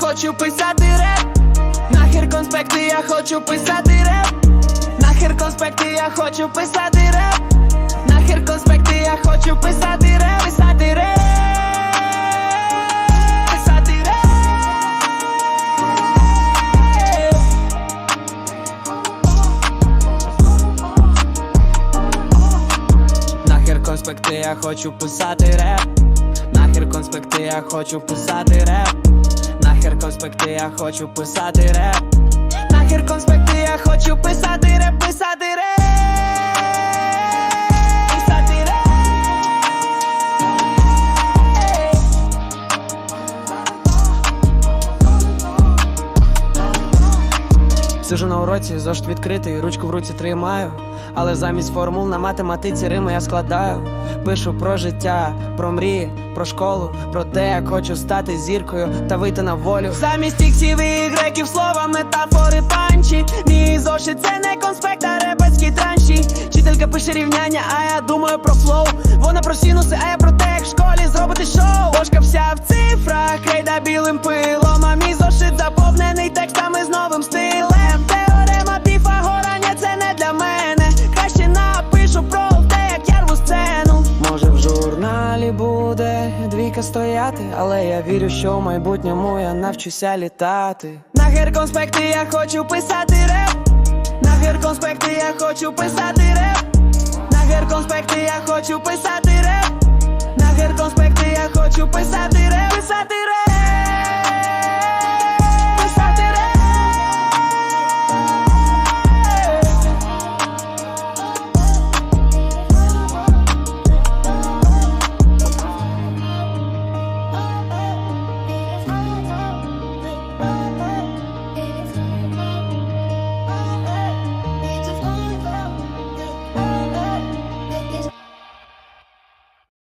хочу писати реп. Нахер конспекти, я хочу писати реп. Нахер конспекти, я хочу писати реп. Нахер конспекти, я хочу писати реп, писати реп. Писати реп. Конспекти, я хочу писати реп. Нахер конспекти, я хочу писати реп. Нахер конспекти, я хочу писати реп. Сижу на уроці, зошит відкритий, ручку в руці тримаю. Але замість формул на математиці рими я складаю. Пишу про життя, про мрії, про школу, про те, як хочу стати зіркою та вийти на волю. Замість іксів і греків слова, метафори панчі. Мій зошит це не конспект, а репецькі транші. Вчителька пише рівняння, а я думаю про флоу. Вона про сінуси, а я про те, як в школі зробити шоу. Буде стояти, але я вірю, що в майбутньому я навчуся літати. На конспекти, я хочу писати реп. На конспекти, я хочу писати реп. На конспекти, я хочу писати